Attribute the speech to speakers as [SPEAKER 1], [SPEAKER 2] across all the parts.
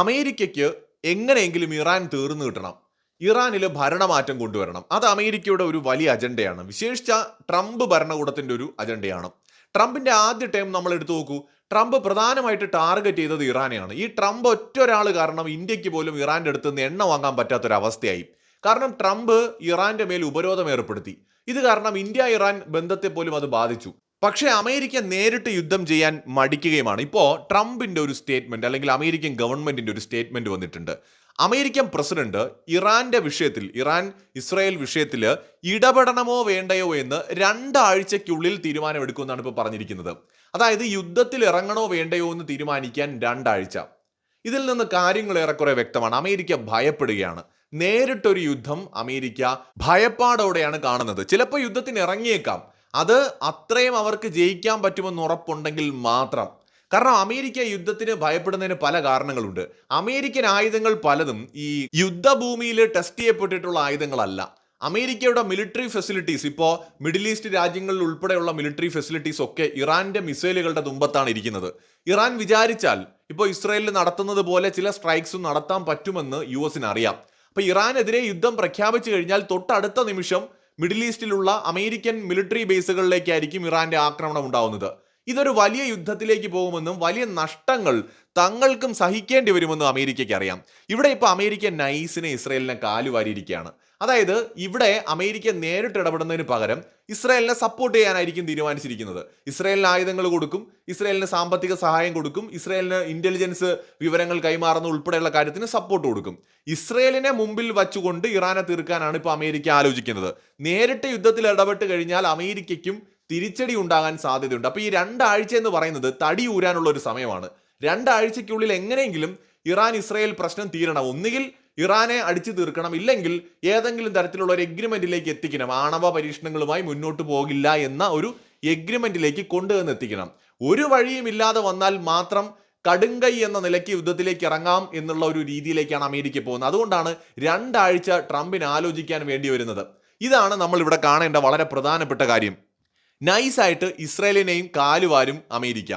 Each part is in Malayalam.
[SPEAKER 1] അമേരിക്കയ്ക്ക് എങ്ങനെയെങ്കിലും ഇറാൻ തീർന്നു കിട്ടണം ഇറാനിൽ ഭരണമാറ്റം കൊണ്ടുവരണം അത് അമേരിക്കയുടെ ഒരു വലിയ അജണ്ടയാണ് വിശേഷിച്ച ട്രംപ് ഭരണകൂടത്തിൻ്റെ ഒരു അജണ്ടയാണ് ട്രംപിൻ്റെ ആദ്യ ടൈം നമ്മൾ എടുത്തു നോക്കൂ ട്രംപ് പ്രധാനമായിട്ട് ടാർഗറ്റ് ചെയ്തത് ഇറാനെയാണ് ഈ ട്രംപ് ഒറ്റ ഒരാൾ കാരണം ഇന്ത്യക്ക് പോലും ഇറാൻ്റെ അടുത്ത് നിന്ന് എണ്ണ വാങ്ങാൻ പറ്റാത്തൊരവസ്ഥയായി കാരണം ട്രംപ് ഇറാൻ്റെ മേൽ ഉപരോധം ഏർപ്പെടുത്തി ഇത് കാരണം ഇന്ത്യ ഇറാൻ ബന്ധത്തെ പോലും അത് ബാധിച്ചു പക്ഷേ അമേരിക്ക നേരിട്ട് യുദ്ധം ചെയ്യാൻ മടിക്കുകയുമാണ് ഇപ്പോൾ ട്രംപിൻ്റെ ഒരു സ്റ്റേറ്റ്മെൻ്റ് അല്ലെങ്കിൽ അമേരിക്കൻ ഗവൺമെൻറ്റിൻ്റെ ഒരു സ്റ്റേറ്റ്മെൻറ്റ് വന്നിട്ടുണ്ട് അമേരിക്കൻ പ്രസിഡന്റ് ഇറാന്റെ വിഷയത്തിൽ ഇറാൻ ഇസ്രായേൽ വിഷയത്തിൽ ഇടപെടണമോ വേണ്ടയോ എന്ന് രണ്ടാഴ്ചയ്ക്കുള്ളിൽ തീരുമാനമെടുക്കുമെന്നാണ് ഇപ്പോൾ പറഞ്ഞിരിക്കുന്നത് അതായത് യുദ്ധത്തിൽ ഇറങ്ങണോ വേണ്ടയോ എന്ന് തീരുമാനിക്കാൻ രണ്ടാഴ്ച ഇതിൽ നിന്ന് കാര്യങ്ങൾ ഏറെക്കുറെ വ്യക്തമാണ് അമേരിക്ക ഭയപ്പെടുകയാണ് നേരിട്ടൊരു യുദ്ധം അമേരിക്ക ഭയപ്പാടോടെയാണ് കാണുന്നത് ചിലപ്പോൾ യുദ്ധത്തിന് ഇറങ്ങിയേക്കാം അത് അത്രയും അവർക്ക് ജയിക്കാൻ പറ്റുമെന്ന് ഉറപ്പുണ്ടെങ്കിൽ മാത്രം കാരണം അമേരിക്ക യുദ്ധത്തിന് ഭയപ്പെടുന്നതിന് പല കാരണങ്ങളുണ്ട് അമേരിക്കൻ ആയുധങ്ങൾ പലതും ഈ യുദ്ധഭൂമിയിൽ ടെസ്റ്റ് ചെയ്യപ്പെട്ടിട്ടുള്ള ആയുധങ്ങളല്ല അമേരിക്കയുടെ മിലിറ്ററി ഫെസിലിറ്റീസ് ഇപ്പോൾ മിഡിൽ ഈസ്റ്റ് രാജ്യങ്ങളിൽ ഉൾപ്പെടെയുള്ള മിലിറ്ററി ഫെസിലിറ്റീസ് ഒക്കെ ഇറാന്റെ മിസൈലുകളുടെ തുമ്പത്താണ് ഇരിക്കുന്നത് ഇറാൻ വിചാരിച്ചാൽ ഇപ്പോൾ ഇസ്രായേലിൽ നടത്തുന്നത് പോലെ ചില സ്ട്രൈക്സും നടത്താൻ പറ്റുമെന്ന് യു എസിന് അറിയാം അപ്പോൾ ഇറാനെതിരെ യുദ്ധം പ്രഖ്യാപിച്ചു കഴിഞ്ഞാൽ തൊട്ടടുത്ത നിമിഷം മിഡിൽ ഈസ്റ്റിലുള്ള അമേരിക്കൻ മിലിറ്ററി ബേസുകളിലേക്കായിരിക്കും ഇറാന്റെ ആക്രമണം ഉണ്ടാവുന്നത് ഇതൊരു വലിയ യുദ്ധത്തിലേക്ക് പോകുമെന്നും വലിയ നഷ്ടങ്ങൾ തങ്ങൾക്കും സഹിക്കേണ്ടി വരുമെന്നും അമേരിക്കയ്ക്ക് അറിയാം ഇവിടെ ഇപ്പോൾ അമേരിക്ക നൈസിനെ ഇസ്രയേലിനെ കാലുവാരിയിരിക്കുകയാണ് അതായത് ഇവിടെ അമേരിക്ക നേരിട്ട് ഇടപെടുന്നതിന് പകരം ഇസ്രായേലിനെ സപ്പോർട്ട് ചെയ്യാനായിരിക്കും തീരുമാനിച്ചിരിക്കുന്നത് ഇസ്രായേലിന് ആയുധങ്ങൾ കൊടുക്കും ഇസ്രയേലിന് സാമ്പത്തിക സഹായം കൊടുക്കും ഇസ്രയേലിന് ഇന്റലിജൻസ് വിവരങ്ങൾ കൈമാറുന്ന ഉൾപ്പെടെയുള്ള കാര്യത്തിന് സപ്പോർട്ട് കൊടുക്കും ഇസ്രായേലിനെ മുമ്പിൽ വച്ചുകൊണ്ട് ഇറാനെ തീർക്കാനാണ് ഇപ്പോൾ അമേരിക്ക ആലോചിക്കുന്നത് നേരിട്ട് യുദ്ധത്തിൽ ഇടപെട്ട് കഴിഞ്ഞാൽ അമേരിക്കയ്ക്കും തിരിച്ചടി ഉണ്ടാകാൻ സാധ്യതയുണ്ട് അപ്പോൾ ഈ രണ്ടാഴ്ച എന്ന് പറയുന്നത് തടി ഊരാനുള്ള ഒരു സമയമാണ് രണ്ടാഴ്ചയ്ക്കുള്ളിൽ എങ്ങനെയെങ്കിലും ഇറാൻ ഇസ്രയേൽ പ്രശ്നം തീരണം ഒന്നുകിൽ ഇറാനെ അടിച്ചു തീർക്കണം ഇല്ലെങ്കിൽ ഏതെങ്കിലും തരത്തിലുള്ള ഒരു എഗ്രിമെന്റിലേക്ക് എത്തിക്കണം ആണവ പരീക്ഷണങ്ങളുമായി മുന്നോട്ട് പോകില്ല എന്ന ഒരു എഗ്രിമെന്റിലേക്ക് കൊണ്ടുവന്ന് എത്തിക്കണം ഒരു വഴിയും ഇല്ലാതെ വന്നാൽ മാത്രം കടുങ്കൈ എന്ന നിലയ്ക്ക് യുദ്ധത്തിലേക്ക് ഇറങ്ങാം എന്നുള്ള ഒരു രീതിയിലേക്കാണ് അമേരിക്ക പോകുന്നത് അതുകൊണ്ടാണ് രണ്ടാഴ്ച ട്രംപിന് ആലോചിക്കാൻ വേണ്ടി വരുന്നത് ഇതാണ് നമ്മൾ ഇവിടെ കാണേണ്ട വളരെ പ്രധാനപ്പെട്ട കാര്യം നൈസായിട്ട് ഇസ്രയേലിനെയും കാലുവാരും അമേരിക്ക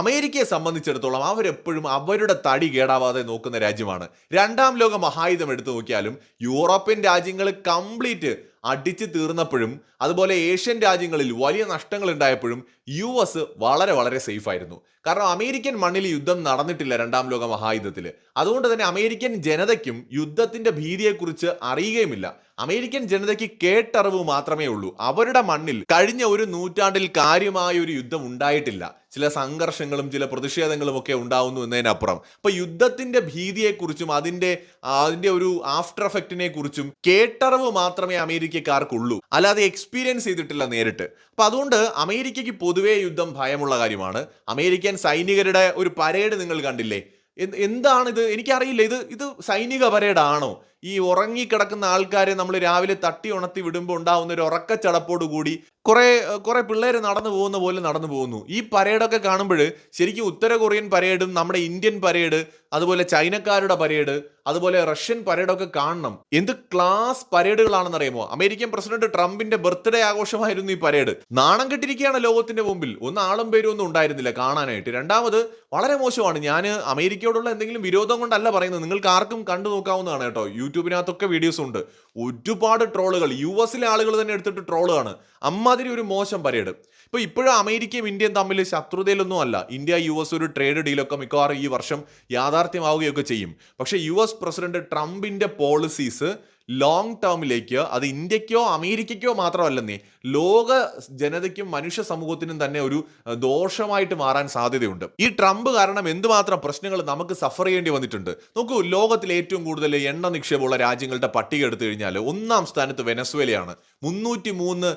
[SPEAKER 1] അമേരിക്കയെ സംബന്ധിച്ചിടത്തോളം അവരെപ്പോഴും അവരുടെ തടി കേടാവാതെ നോക്കുന്ന രാജ്യമാണ് രണ്ടാം ലോക മഹായുധം എടുത്തു നോക്കിയാലും യൂറോപ്യൻ രാജ്യങ്ങൾ കംപ്ലീറ്റ് അടിച്ചു തീർന്നപ്പോഴും അതുപോലെ ഏഷ്യൻ രാജ്യങ്ങളിൽ വലിയ നഷ്ടങ്ങൾ ഉണ്ടായപ്പോഴും യു എസ് വളരെ വളരെ സേഫ് ആയിരുന്നു കാരണം അമേരിക്കൻ മണ്ണിൽ യുദ്ധം നടന്നിട്ടില്ല രണ്ടാം ലോക മഹായുദ്ധത്തിൽ അതുകൊണ്ട് തന്നെ അമേരിക്കൻ ജനതയ്ക്കും യുദ്ധത്തിന്റെ ഭീതിയെക്കുറിച്ച് അറിയുകയുമില്ല അമേരിക്കൻ ജനതയ്ക്ക് കേട്ടറിവ് മാത്രമേ ഉള്ളൂ അവരുടെ മണ്ണിൽ കഴിഞ്ഞ ഒരു നൂറ്റാണ്ടിൽ കാര്യമായ ഒരു യുദ്ധം ഉണ്ടായിട്ടില്ല ചില സംഘർഷങ്ങളും ചില പ്രതിഷേധങ്ങളും ഒക്കെ ഉണ്ടാവുന്നു എന്നതിനപ്പുറം അപ്പൊ യുദ്ധത്തിന്റെ ഭീതിയെക്കുറിച്ചും അതിന്റെ അതിന്റെ ഒരു ആഫ്റ്റർ എഫക്റ്റിനെ കുറിച്ചും കേട്ടറിവ് മാത്രമേ അമേരിക്ക അമേരിക്കക്കാർക്കുള്ളൂ അല്ലാതെ എക്സ്പീരിയൻസ് ചെയ്തിട്ടില്ല നേരിട്ട് അപ്പൊ അതുകൊണ്ട് അമേരിക്കയ്ക്ക് പൊതുവേ യുദ്ധം ഭയമുള്ള കാര്യമാണ് അമേരിക്കൻ സൈനികരുടെ ഒരു പരേഡ് നിങ്ങൾ കണ്ടില്ലേ എന്താണിത് എനിക്കറിയില്ല ഇത് ഇത് സൈനിക പരേഡാണോ ഈ ഉറങ്ങിക്കിടക്കുന്ന ആൾക്കാരെ നമ്മൾ രാവിലെ തട്ടി ഉണർത്തി വിടുമ്പോൾ ഉണ്ടാവുന്ന ഒരു ഉറക്കച്ചടപ്പോടുകൂടി കുറേ കുറേ പിള്ളേർ നടന്നു പോകുന്ന പോലെ നടന്നു പോകുന്നു ഈ പരേഡൊക്കെ കാണുമ്പോൾ ശരിക്കും ഉത്തര കൊറിയൻ പരേഡും നമ്മുടെ ഇന്ത്യൻ പരേഡ് അതുപോലെ ചൈനക്കാരുടെ പരേഡ് അതുപോലെ റഷ്യൻ പരേഡൊക്കെ കാണണം എന്ത് ക്ലാസ് പരേഡുകളാണെന്നറിയുമോ അമേരിക്കൻ പ്രസിഡന്റ് ട്രംപിന്റെ ബർത്ത്ഡേ ആഘോഷമായിരുന്നു ഈ പരേഡ് നാണം കെട്ടിരിക്കുകയാണ് ലോകത്തിന്റെ മുമ്പിൽ ഒന്ന് ആളും പേരും ഒന്നും ഉണ്ടായിരുന്നില്ല കാണാനായിട്ട് രണ്ടാമത് വളരെ മോശമാണ് ഞാൻ അമേരിക്കയോടുള്ള എന്തെങ്കിലും വിരോധം കൊണ്ടല്ല പറയുന്നത് നിങ്ങൾക്ക് ആർക്കും കണ്ടു നോക്കാവുന്നതാണ് കേട്ടോ യു യൂട്യൂബിനകത്തൊക്കെ വീഡിയോസ് ഉണ്ട് ഒരുപാട് ട്രോളുകൾ യു എസിലെ ആളുകൾ തന്നെ എടുത്തിട്ട് ട്രോളാണ് അമ്മാതിരി ഒരു മോശം പരേഡ് ഇപ്പോൾ ഇപ്പോഴും അമേരിക്കയും ഇന്ത്യയും തമ്മിൽ ശത്രുതയിലൊന്നും അല്ല ഇന്ത്യ യു എസ് ഒരു ട്രേഡ് ഡീലൊക്കെ മിക്കവാറും ഈ വർഷം യാഥാർത്ഥ്യമാവുകയൊക്കെ ചെയ്യും പക്ഷേ യു എസ് പ്രസിഡന്റ് ട്രംപിൻ്റെ പോളിസീസ് ലോങ് ടേമിലേക്ക് അത് ഇന്ത്യക്കോ അമേരിക്കയ്ക്കോ മാത്രമല്ലെന്നേ ലോക ജനതയ്ക്കും മനുഷ്യ സമൂഹത്തിനും തന്നെ ഒരു ദോഷമായിട്ട് മാറാൻ സാധ്യതയുണ്ട് ഈ ട്രംപ് കാരണം എന്തുമാത്രം പ്രശ്നങ്ങൾ നമുക്ക് സഫർ ചെയ്യേണ്ടി വന്നിട്ടുണ്ട് നോക്കൂ ലോകത്തിലെ ഏറ്റവും കൂടുതൽ എണ്ണ നിക്ഷേപമുള്ള രാജ്യങ്ങളുടെ പട്ടിക എടുത്തു കഴിഞ്ഞാൽ ഒന്നാം സ്ഥാനത്ത് വെനസ്വേലയാണ് മുന്നൂറ്റി മൂന്ന്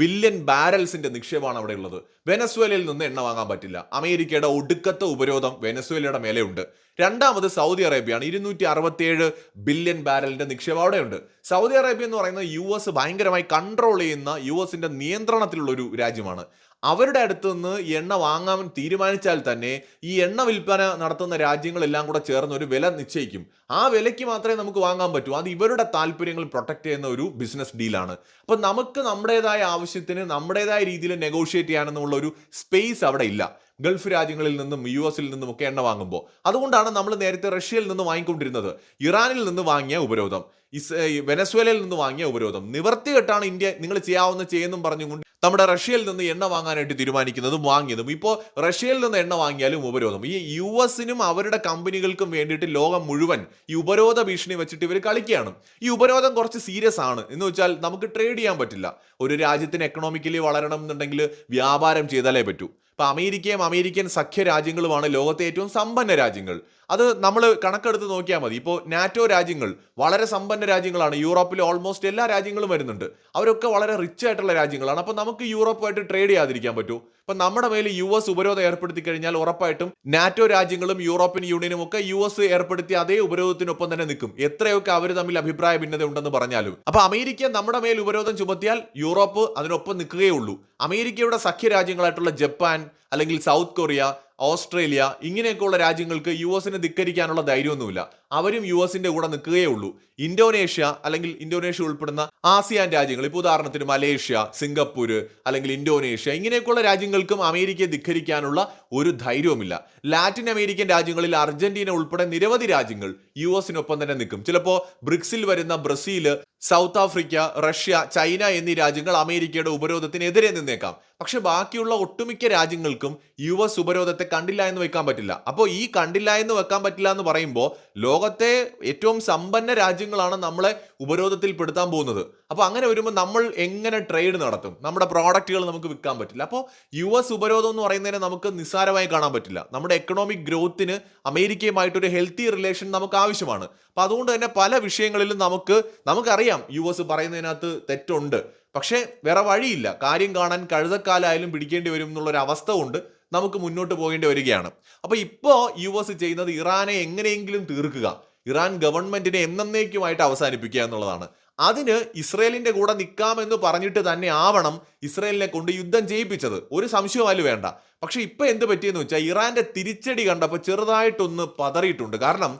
[SPEAKER 1] ബില്യൺ ബാരൽസിന്റെ നിക്ഷേപമാണ് അവിടെ ഉള്ളത് വെനസ്വേലയിൽ നിന്ന് എണ്ണ വാങ്ങാൻ പറ്റില്ല അമേരിക്കയുടെ ഒടുക്കത്തെ ഉപരോധം വെനസ്വേലയുടെ മേലെയുണ്ട് രണ്ടാമത് സൗദി അറേബ്യയാണ് ഇരുന്നൂറ്റി അറുപത്തിയേഴ് ബില്യൺ ബാരലിന്റെ നിക്ഷേപം അവിടെയുണ്ട് സൗദി അറേബ്യ എന്ന് പറയുന്നത് യു എസ് ഭയങ്കരമായി കൺട്രോൾ ചെയ്യുന്ന യു എസിന്റെ നിയന്ത്രണത്തിലുള്ള ഒരു രാജ്യമാണ് അവരുടെ അടുത്ത് നിന്ന് എണ്ണ വാങ്ങാൻ തീരുമാനിച്ചാൽ തന്നെ ഈ എണ്ണ വിൽപ്പന നടത്തുന്ന രാജ്യങ്ങളെല്ലാം കൂടെ ചേർന്ന് ഒരു വില നിശ്ചയിക്കും ആ വിലയ്ക്ക് മാത്രമേ നമുക്ക് വാങ്ങാൻ പറ്റൂ അത് ഇവരുടെ താല്പര്യങ്ങൾ പ്രൊട്ടക്ട് ചെയ്യുന്ന ഒരു ബിസിനസ് ഡീലാണ് അപ്പം നമുക്ക് നമ്മുടേതായ ആവശ്യത്തിന് നമ്മുടേതായ രീതിയിൽ നെഗോഷിയേറ്റ് ചെയ്യാനെന്നുള്ള ഒരു സ്പേസ് അവിടെ ഇല്ല ഗൾഫ് രാജ്യങ്ങളിൽ നിന്നും യു എസിൽ നിന്നും ഒക്കെ എണ്ണ വാങ്ങുമ്പോൾ അതുകൊണ്ടാണ് നമ്മൾ നേരത്തെ റഷ്യയിൽ നിന്ന് വാങ്ങിക്കൊണ്ടിരുന്നത് ഇറാനിൽ നിന്ന് വാങ്ങിയ ഉപരോധം ഇസ് വെനസ്വേലയിൽ നിന്ന് വാങ്ങിയ ഉപരോധം നിവർത്തി കെട്ടാണ് ഇന്ത്യ നിങ്ങൾ ചെയ്യാവുന്ന ചെയ്യുന്നും പറഞ്ഞുകൊണ്ട് നമ്മുടെ റഷ്യയിൽ നിന്ന് എണ്ണ വാങ്ങാനായിട്ട് തീരുമാനിക്കുന്നതും വാങ്ങിയതും ഇപ്പോൾ റഷ്യയിൽ നിന്ന് എണ്ണ വാങ്ങിയാലും ഉപരോധം ഈ യു എസിനും അവരുടെ കമ്പനികൾക്കും വേണ്ടിയിട്ട് ലോകം മുഴുവൻ ഈ ഉപരോധ ഭീഷണി വെച്ചിട്ട് ഇവർ കളിക്കുകയാണ് ഈ ഉപരോധം കുറച്ച് സീരിയസ് ആണ് എന്ന് വെച്ചാൽ നമുക്ക് ട്രേഡ് ചെയ്യാൻ പറ്റില്ല ഒരു രാജ്യത്തിന് എക്കണോമിക്കലി വളരണം എന്നുണ്ടെങ്കിൽ വ്യാപാരം ചെയ്താലേ പറ്റൂ ഇപ്പോൾ അമേരിക്കയും അമേരിക്കൻ സഖ്യ രാജ്യങ്ങളുമാണ് ലോകത്തെ ഏറ്റവും സമ്പന്ന രാജ്യങ്ങൾ അത് നമ്മൾ കണക്കെടുത്ത് നോക്കിയാൽ മതി ഇപ്പോൾ നാറ്റോ രാജ്യങ്ങൾ വളരെ സമ്പന്ന രാജ്യങ്ങളാണ് യൂറോപ്പിൽ ഓൾമോസ്റ്റ് എല്ലാ രാജ്യങ്ങളും വരുന്നുണ്ട് അവരൊക്കെ വളരെ റിച്ച് ആയിട്ടുള്ള രാജ്യങ്ങളാണ് അപ്പോൾ നമുക്ക് യൂറോപ്പുമായിട്ട് ട്രേഡ് ചെയ്യാതിരിക്കാൻ പറ്റുമോ ഇപ്പം നമ്മുടെ മേൽ യു എസ് ഉപരോധം ഏർപ്പെടുത്തി കഴിഞ്ഞാൽ ഉറപ്പായിട്ടും നാറ്റോ രാജ്യങ്ങളും യൂറോപ്യൻ യൂണിയനും ഒക്കെ യു എസ് ഏർപ്പെടുത്തിയ അതേ ഉപരോധത്തിനൊപ്പം തന്നെ നിൽക്കും എത്രയൊക്കെ അവർ തമ്മിൽ അഭിപ്രായ ഭിന്നത ഉണ്ടെന്ന് പറഞ്ഞാലും അപ്പൊ അമേരിക്ക നമ്മുടെ മേൽ ഉപരോധം ചുമത്തിയാൽ യൂറോപ്പ് അതിനൊപ്പം നിൽക്കുകയുള്ളൂ അമേരിക്കയുടെ സഖ്യ രാജ്യങ്ങളായിട്ടുള്ള ജപ്പാൻ അല്ലെങ്കിൽ സൗത്ത് കൊറിയ ഓസ്ട്രേലിയ ഇങ്ങനെയൊക്കെയുള്ള രാജ്യങ്ങൾക്ക് യു എസിനെ ധിക്കരിക്കാനുള്ള ധൈര്യമൊന്നുമില്ല അവരും യു എസിന്റെ കൂടെ നിൽക്കുകയേ ഉള്ളൂ ഇന്തോനേഷ്യ അല്ലെങ്കിൽ ഇന്തോനേഷ്യ ഉൾപ്പെടുന്ന ആസിയാൻ രാജ്യങ്ങൾ ഇപ്പോൾ ഉദാഹരണത്തിന് മലേഷ്യ സിംഗപ്പൂർ അല്ലെങ്കിൽ ഇന്തോനേഷ്യ ഇങ്ങനെയൊക്കെയുള്ള രാജ്യങ്ങൾക്കും അമേരിക്കയെ ധിക്കരിക്കാനുള്ള ഒരു ധൈര്യവുമില്ല ലാറ്റിൻ അമേരിക്കൻ രാജ്യങ്ങളിൽ അർജന്റീന ഉൾപ്പെടെ നിരവധി രാജ്യങ്ങൾ യു എസിനൊപ്പം തന്നെ നിൽക്കും ചിലപ്പോൾ ബ്രിക്സിൽ വരുന്ന Brazil South Africa Russia China എന്നീ രാജ്യങ്ങൾ അമേരിക്കയുടെ ഉപരോധത്തിനെതിരെ നിന്നേക്കാം പക്ഷെ ബാക്കിയുള്ള ഒട്ടുമിക്ക രാജ്യങ്ങൾക്കും യു എസ് ഉപരോധത്തെ കണ്ടില്ല എന്ന് വെക്കാൻ പറ്റില്ല അപ്പോൾ ഈ കണ്ടില്ല എന്ന് വെക്കാൻ പറ്റില്ല എന്ന് പറയുമ്പോൾ ലോകത്തെ ഏറ്റവും സമ്പന്ന രാജ്യങ്ങളാണ് നമ്മളെ ഉപരോധത്തിൽ പെടുത്താൻ പോകുന്നത് അപ്പോൾ അങ്ങനെ വരുമ്പോൾ നമ്മൾ എങ്ങനെ ട്രേഡ് നടത്തും നമ്മുടെ പ്രോഡക്റ്റുകൾ നമുക്ക് വിൽക്കാൻ പറ്റില്ല അപ്പോൾ യു എസ് ഉപരോധം എന്ന് പറയുന്നതിനെ നമുക്ക് നിസ്സാരമായി കാണാൻ പറ്റില്ല നമ്മുടെ എക്കണോമിക് ഗ്രോത്തിന് അമേരിക്കയുമായിട്ടൊരു ഹെൽത്തി റിലേഷൻ നമുക്ക് ആവശ്യമാണ് അപ്പോൾ അതുകൊണ്ട് തന്നെ പല വിഷയങ്ങളിലും നമുക്ക് നമുക്കറിയാം അറിയാം യു എസ് പറയുന്നതിനകത്ത് തെറ്റുണ്ട് പക്ഷേ വേറെ വഴിയില്ല കാര്യം കാണാൻ കഴുതക്കാലായാലും പിടിക്കേണ്ടി വരും എന്നുള്ളൊരു അവസ്ഥ കൊണ്ട് നമുക്ക് മുന്നോട്ട് പോകേണ്ടി വരികയാണ് അപ്പോൾ ഇപ്പോൾ യു എസ് ചെയ്യുന്നത് ഇറാനെ എങ്ങനെയെങ്കിലും തീർക്കുക ഇറാൻ ഗവൺമെന്റിനെ എന്നേക്കുമായിട്ട് അവസാനിപ്പിക്കുക എന്നുള്ളതാണ് അതിന് ഇസ്രയേലിന്റെ കൂടെ നിൽക്കാമെന്ന് പറഞ്ഞിട്ട് തന്നെ ആവണം ഇസ്രയേലിനെ കൊണ്ട് യുദ്ധം ചെയ്യിപ്പിച്ചത് ഒരു സംശയമായാലും വേണ്ട പക്ഷെ ഇപ്പൊ എന്ത് പറ്റിയെന്ന് വെച്ചാൽ ഇറാന്റെ തിരിച്ചടി കണ്ടപ്പോൾ ചെറുതായിട്ടൊന്ന് പതറിയിട്ടുണ്ട് കാരണം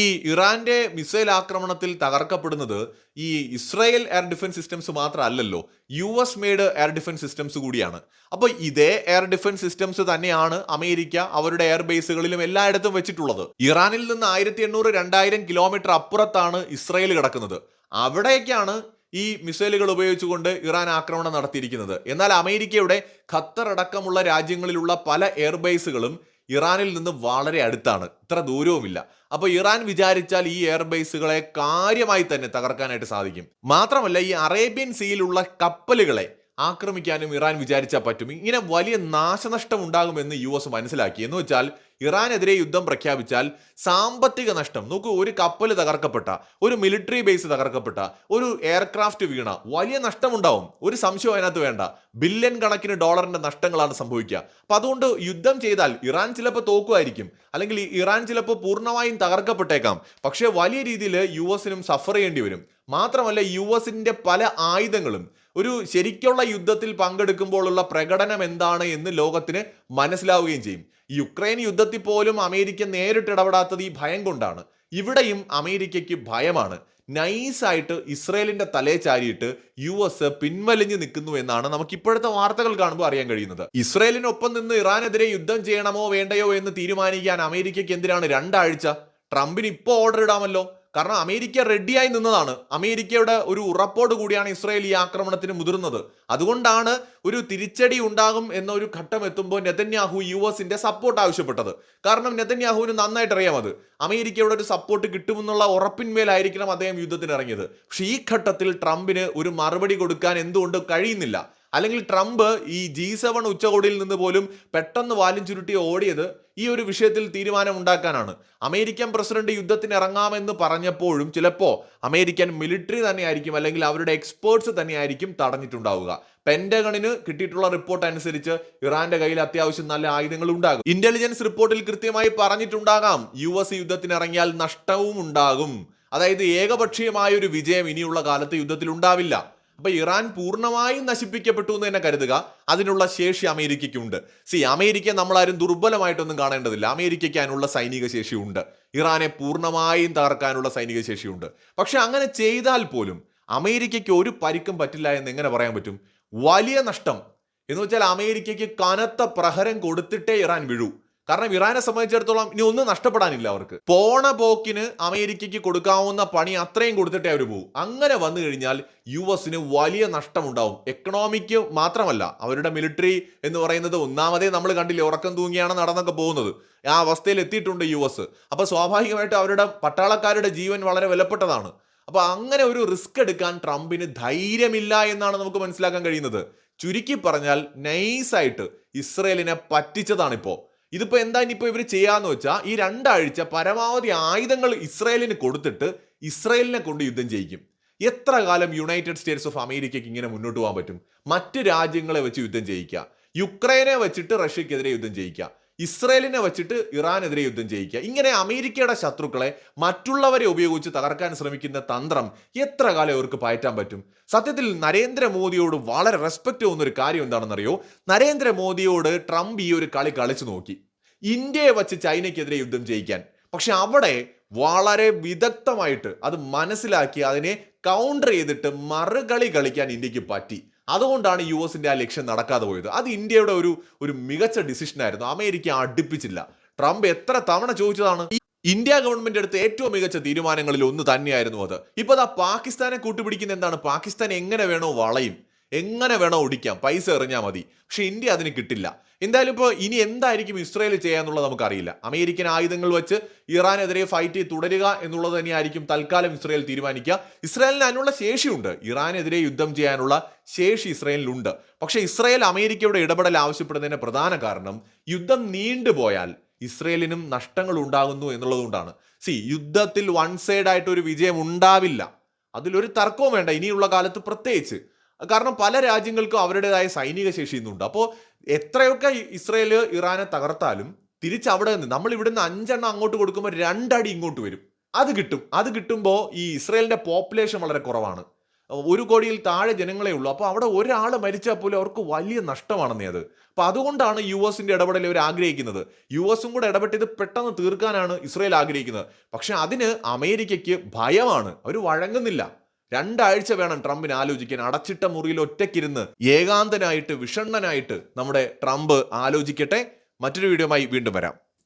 [SPEAKER 1] ഈ ഇറാന്റെ മിസൈൽ ആക്രമണത്തിൽ തകർക്കപ്പെടുന്നത് ഈ ഇസ്രായേൽ എയർ ഡിഫൻസ് സിസ്റ്റംസ് മാത്രമല്ലല്ലോ U S made air defence systems കൂടിയാണ് അപ്പോൾ ഇതേ എയർ ഡിഫൻസ് സിസ്റ്റംസ് തന്നെയാണ് അമേരിക്ക അവരുടെ എയർ ബേസുകളിലും എല്ലായിടത്തും വെച്ചിട്ടുള്ളത് ഇറാനിൽ നിന്ന് ആയിരത്തി എണ്ണൂറ് രണ്ടായിരം കിലോമീറ്റർ അപ്പുറത്താണ് ഇസ്രായേൽ കിടക്കുന്നത് അവിടേക്കാണ് ഈ മിസൈലുകൾ ഉപയോഗിച്ചുകൊണ്ട് ഇറാൻ ആക്രമണം നടത്തിയിരിക്കുന്നത് എന്നാൽ അമേരിക്കയുടെ ഖത്തർ അടക്കമുള്ള രാജ്യങ്ങളിലുള്ള പല എയർബേസുകളും ഇറാനിൽ നിന്ന് വളരെ അടുത്താണ് ഇത്ര ദൂരവുമില്ല അപ്പോൾ ഇറാൻ വിചാരിച്ചാൽ ഈ എയർബേസുകളെ കാര്യമായി തന്നെ തകർക്കാനായിട്ട് സാധിക്കും മാത്രമല്ല ഈ അറേബ്യൻ സീയിലുള്ള കപ്പലുകളെ ആക്രമിക്കാനും ഇറാൻ വിചാരിച്ചാൽ പറ്റും ഇങ്ങനെ വലിയ നാശനഷ്ടം ഉണ്ടാകുമെന്ന് യു എസ് മനസ്സിലാക്കി എന്ന് വെച്ചാൽ ഇറാനെതിരെ യുദ്ധം പ്രഖ്യാപിച്ചാൽ സാമ്പത്തിക നഷ്ടം നോക്കൂ ഒരു കപ്പൽ തകർക്കപ്പെട്ട ഒരു മിലിറ്ററി ബേസ് തകർക്കപ്പെട്ട ഒരു എയർക്രാഫ്റ്റ് വീണ വലിയ നഷ്ടമുണ്ടാവും ഒരു സംശയം അതിനകത്ത് വേണ്ട ബില്യൺ കണക്കിന് ഡോളറിന്റെ നഷ്ടങ്ങളാണ് സംഭവിക്കുക അപ്പൊ അതുകൊണ്ട് യുദ്ധം ചെയ്താൽ ഇറാൻ ചിലപ്പോൾ തോക്കുമായിരിക്കും അല്ലെങ്കിൽ ഇറാൻ ചിലപ്പോൾ പൂർണ്ണമായും തകർക്കപ്പെട്ടേക്കാം പക്ഷേ വലിയ രീതിയിൽ യു എസിനും സഫർ ചെയ്യേണ്ടി വരും മാത്രമല്ല യു എസിന്റെ പല ആയുധങ്ങളും ഒരു ശരിക്കുള്ള യുദ്ധത്തിൽ പങ്കെടുക്കുമ്പോഴുള്ള പ്രകടനം എന്താണ് എന്ന് ലോകത്തിന് മനസ്സിലാവുകയും ചെയ്യും യുക്രൈൻ യുദ്ധത്തിൽ പോലും അമേരിക്ക നേരിട്ട് ഇടപെടാത്തത് ഈ ഭയം കൊണ്ടാണ് ഇവിടെയും അമേരിക്കയ്ക്ക് ഭയമാണ് നൈസായിട്ട് ഇസ്രയേലിന്റെ തലേ ചാരിയിട്ട് യു എസ് പിൻവലിഞ്ഞ് നിൽക്കുന്നു എന്നാണ് നമുക്ക് ഇപ്പോഴത്തെ വാർത്തകൾ കാണുമ്പോൾ അറിയാൻ കഴിയുന്നത് ഇസ്രയേലിനൊപ്പം നിന്ന് ഇറാനെതിരെ യുദ്ധം ചെയ്യണമോ വേണ്ടയോ എന്ന് തീരുമാനിക്കാൻ അമേരിക്കയ്ക്ക് എന്തിനാണ് രണ്ടാഴ്ച ട്രംപിന് ഇപ്പോൾ ഓർഡർ ഇടാമല്ലോ കാരണം അമേരിക്ക റെഡിയായി നിന്നതാണ് അമേരിക്കയുടെ ഒരു ഉറപ്പോട് കൂടിയാണ് ഇസ്രായേൽ ഈ ആക്രമണത്തിന് മുതിർന്നത് അതുകൊണ്ടാണ് ഒരു തിരിച്ചടി ഉണ്ടാകും എന്നൊരു ഘട്ടം എത്തുമ്പോൾ നെതന്യാഹു യു എസിന്റെ സപ്പോർട്ട് ആവശ്യപ്പെട്ടത് കാരണം നെതന്യാഹുവിന് നന്നായിട്ട് അറിയാം അത് അമേരിക്കയുടെ ഒരു സപ്പോർട്ട് കിട്ടുമെന്നുള്ള ഉറപ്പിന്മേലായിരിക്കണം അദ്ദേഹം യുദ്ധത്തിന് ഇറങ്ങിയത് പക്ഷേ ഈ ഘട്ടത്തിൽ ട്രംപിന് ഒരു മറുപടി കൊടുക്കാൻ എന്തുകൊണ്ട് കഴിയുന്നില്ല അല്ലെങ്കിൽ ട്രംപ് ഈ ജി സെവൻ ഉച്ചകോടിയിൽ നിന്ന് പോലും പെട്ടെന്ന് വാലും ചുരുട്ടി ഓടിയത് ഈ ഒരു വിഷയത്തിൽ തീരുമാനം ഉണ്ടാക്കാനാണ് അമേരിക്കൻ പ്രസിഡന്റ് യുദ്ധത്തിന് ഇറങ്ങാമെന്ന് പറഞ്ഞപ്പോഴും ചിലപ്പോൾ അമേരിക്കൻ മിലിറ്ററി തന്നെയായിരിക്കും അല്ലെങ്കിൽ അവരുടെ എക്സ്പേർട്സ് തന്നെയായിരിക്കും തടഞ്ഞിട്ടുണ്ടാവുക പെന്റഗണിന് കിട്ടിയിട്ടുള്ള റിപ്പോർട്ട് അനുസരിച്ച് ഇറാന്റെ കയ്യിൽ അത്യാവശ്യം നല്ല ആയുധങ്ങൾ ഉണ്ടാകും ഇന്റലിജൻസ് റിപ്പോർട്ടിൽ കൃത്യമായി പറഞ്ഞിട്ടുണ്ടാകാം യു എസ് യുദ്ധത്തിന് ഇറങ്ങിയാൽ നഷ്ടവും ഉണ്ടാകും അതായത് ഏകപക്ഷീയമായ ഒരു വിജയം ഇനിയുള്ള കാലത്ത് യുദ്ധത്തിൽ ഉണ്ടാവില്ല അപ്പോൾ ഇറാൻ പൂർണ്ണമായും നശിപ്പിക്കപ്പെട്ടു എന്ന് തന്നെ കരുതുക അതിനുള്ള ശേഷി അമേരിക്കയ്ക്കുണ്ട് സി അമേരിക്ക നമ്മളാരും ദുർബലമായിട്ടൊന്നും കാണേണ്ടതില്ല അമേരിക്കയ്ക്ക് അതിനുള്ള സൈനിക ശേഷിയുണ്ട് ഇറാനെ പൂർണ്ണമായും തകർക്കാനുള്ള സൈനിക ശേഷിയുണ്ട് പക്ഷെ അങ്ങനെ ചെയ്താൽ പോലും അമേരിക്കയ്ക്ക് ഒരു പരിക്കും പറ്റില്ല എന്ന് എങ്ങനെ പറയാൻ പറ്റും വലിയ നഷ്ടം എന്ന് വെച്ചാൽ അമേരിക്കയ്ക്ക് കനത്ത പ്രഹരം കൊടുത്തിട്ടേ ഇറാൻ വീഴൂ കാരണം ഇറാനെ സംബന്ധിച്ചിടത്തോളം ഇനി ഒന്നും നഷ്ടപ്പെടാനില്ല അവർക്ക് പോണ പോക്കിന് അമേരിക്കയ്ക്ക് കൊടുക്കാവുന്ന പണി അത്രയും കൊടുത്തിട്ടേ അവർ പോകും അങ്ങനെ വന്നു കഴിഞ്ഞാൽ യു എസിന് വലിയ നഷ്ടമുണ്ടാവും എക്കണോമിക്ക് മാത്രമല്ല അവരുടെ മിലിറ്ററി എന്ന് പറയുന്നത് ഒന്നാമതേ നമ്മൾ കണ്ടില്ല ഉറക്കം തൂങ്ങിയാണ് നടന്നൊക്കെ പോകുന്നത് ആ അവസ്ഥയിൽ എത്തിയിട്ടുണ്ട് യു എസ് അപ്പോൾ സ്വാഭാവികമായിട്ട് അവരുടെ പട്ടാളക്കാരുടെ ജീവൻ വളരെ വിലപ്പെട്ടതാണ് അപ്പോൾ അങ്ങനെ ഒരു റിസ്ക് എടുക്കാൻ ട്രംപിന് ധൈര്യമില്ല എന്നാണ് നമുക്ക് മനസ്സിലാക്കാൻ കഴിയുന്നത് ചുരുക്കി പറഞ്ഞാൽ നൈസായിട്ട് ഇസ്രയേലിനെ പറ്റിച്ചതാണിപ്പോ ഇതിപ്പോ എന്താ ഇനിയിപ്പോൾ ഇവർ ചെയ്യാന്ന് വെച്ചാൽ ഈ രണ്ടാഴ്ച പരമാവധി ആയുധങ്ങൾ ഇസ്രയേലിന് കൊടുത്തിട്ട് ഇസ്രയേലിനെ കൊണ്ട് യുദ്ധം ചെയ്യിക്കും എത്ര കാലം യുണൈറ്റഡ് സ്റ്റേറ്റ്സ് ഓഫ് അമേരിക്കയ്ക്ക് ഇങ്ങനെ മുന്നോട്ട് പോകാൻ പറ്റും മറ്റ് രാജ്യങ്ങളെ വെച്ച് യുദ്ധം ചെയ്യിക്കുക യുക്രൈനെ വെച്ചിട്ട് റഷ്യക്കെതിരെ യുദ്ധം ചെയ്യിക്കുക ഇസ്രയേലിനെ വെച്ചിട്ട് ഇറാനെതിരെ യുദ്ധം ചെയ്യിക്കുക ഇങ്ങനെ അമേരിക്കയുടെ ശത്രുക്കളെ മറ്റുള്ളവരെ ഉപയോഗിച്ച് തകർക്കാൻ ശ്രമിക്കുന്ന തന്ത്രം എത്ര കാലം ഇവർക്ക് പയറ്റാൻ പറ്റും സത്യത്തിൽ നരേന്ദ്രമോദിയോട് വളരെ റെസ്പെക്റ്റ് തോന്നുന്ന ഒരു കാര്യം എന്താണെന്നറിയോ നരേന്ദ്രമോദിയോട് ട്രംപ് ഈ ഒരു കളി കളിച്ചു നോക്കി ഇന്ത്യയെ വച്ച് ചൈനയ്ക്കെതിരെ യുദ്ധം ചെയ്യിക്കാൻ പക്ഷെ അവിടെ വളരെ വിദഗ്ധമായിട്ട് അത് മനസ്സിലാക്കി അതിനെ കൗണ്ടർ ചെയ്തിട്ട് മറുകളി കളിക്കാൻ ഇന്ത്യക്ക് പറ്റി അതുകൊണ്ടാണ് യു എസിൻ്റെ ആ ലക്ഷ്യം നടക്കാതെ പോയത് അത് ഇന്ത്യയുടെ ഒരു ഒരു മികച്ച ഡിസിഷനായിരുന്നു അമേരിക്ക അടുപ്പിച്ചില്ല ട്രംപ് എത്ര തവണ ചോദിച്ചതാണ് ഇന്ത്യ ഗവൺമെന്റ് എടുത്ത ഏറ്റവും മികച്ച തീരുമാനങ്ങളിൽ ഒന്ന് തന്നെയായിരുന്നു അത് ഇപ്പോൾ ആ പാകിസ്ഥാനെ കൂട്ടുപിടിക്കുന്ന എന്താണ് പാകിസ്ഥാൻ എങ്ങനെ വേണോ വളയും എങ്ങനെ വേണോ ഓടിക്കാം പൈസ എറിഞ്ഞാൽ മതി പക്ഷെ ഇന്ത്യ അതിന് കിട്ടില്ല എന്തായാലും ഇപ്പോൾ ഇനി എന്തായിരിക്കും ഇസ്രയേൽ ചെയ്യാന്നുള്ളത് നമുക്കറിയില്ല അമേരിക്കൻ ആയുധങ്ങൾ വെച്ച് ഇറാനെതിരെ ഫൈറ്റ് തുടരുക എന്നുള്ളത് തന്നെയായിരിക്കും തൽക്കാലം ഇസ്രയേൽ തീരുമാനിക്കുക ഇസ്രായേലിന് അതിനുള്ള ശേഷിയുണ്ട് ഇറാനെതിരെ യുദ്ധം ചെയ്യാനുള്ള ശേഷി ഇസ്രയേലിനുണ്ട് പക്ഷേ ഇസ്രയേൽ അമേരിക്കയുടെ ഇടപെടൽ ആവശ്യപ്പെടുന്നതിന് പ്രധാന കാരണം യുദ്ധം നീണ്ടുപോയാൽ ഇസ്രയേലിനും നഷ്ടങ്ങൾ ഉണ്ടാകുന്നു എന്നുള്ളതുകൊണ്ടാണ് സി യുദ്ധത്തിൽ വൺ സൈഡ് ആയിട്ട് ഒരു വിജയം ഉണ്ടാവില്ല അതിലൊരു തർക്കവും വേണ്ട ഇനിയുള്ള കാലത്ത് പ്രത്യേകിച്ച് കാരണം പല രാജ്യങ്ങൾക്കും അവരുടേതായ സൈനിക ശേഷി ഇന്നുണ്ട് അപ്പോൾ എത്രയൊക്കെ ഇസ്രയേൽ ഇറാനെ തകർത്താലും തിരിച്ചവിടെ നിന്ന് നമ്മൾ നിന്ന് അഞ്ചെണ്ണം അങ്ങോട്ട് കൊടുക്കുമ്പോൾ രണ്ടടി ഇങ്ങോട്ട് വരും അത് കിട്ടും അത് കിട്ടുമ്പോൾ ഈ ഇസ്രയേലിൻ്റെ പോപ്പുലേഷൻ വളരെ കുറവാണ് ഒരു കോടിയിൽ താഴെ ജനങ്ങളെ ഉള്ളൂ അപ്പോൾ അവിടെ ഒരാൾ മരിച്ചാൽ പോലും അവർക്ക് വലിയ നഷ്ടമാണെന്നേ അത് അപ്പോൾ അതുകൊണ്ടാണ് യു എസിൻ്റെ ഇടപെടൽ ഇവർ ആഗ്രഹിക്കുന്നത് യു എസും കൂടെ ഇടപെട്ടിത് പെട്ടെന്ന് തീർക്കാനാണ് ഇസ്രയേൽ ആഗ്രഹിക്കുന്നത് പക്ഷേ അതിന് അമേരിക്കയ്ക്ക് ഭയമാണ് അവർ വഴങ്ങുന്നില്ല രണ്ടാഴ്ച വേണം ട്രംപിന് ആലോചിക്കാൻ അടച്ചിട്ട മുറിയിൽ ഒറ്റയ്ക്കിരുന്ന് ഏകാന്തനായിട്ട് വിഷണ്ണനായിട്ട് നമ്മുടെ ട്രംപ് ആലോചിക്കട്ടെ മറ്റൊരു വീഡിയോമായി വീണ്ടും വരാം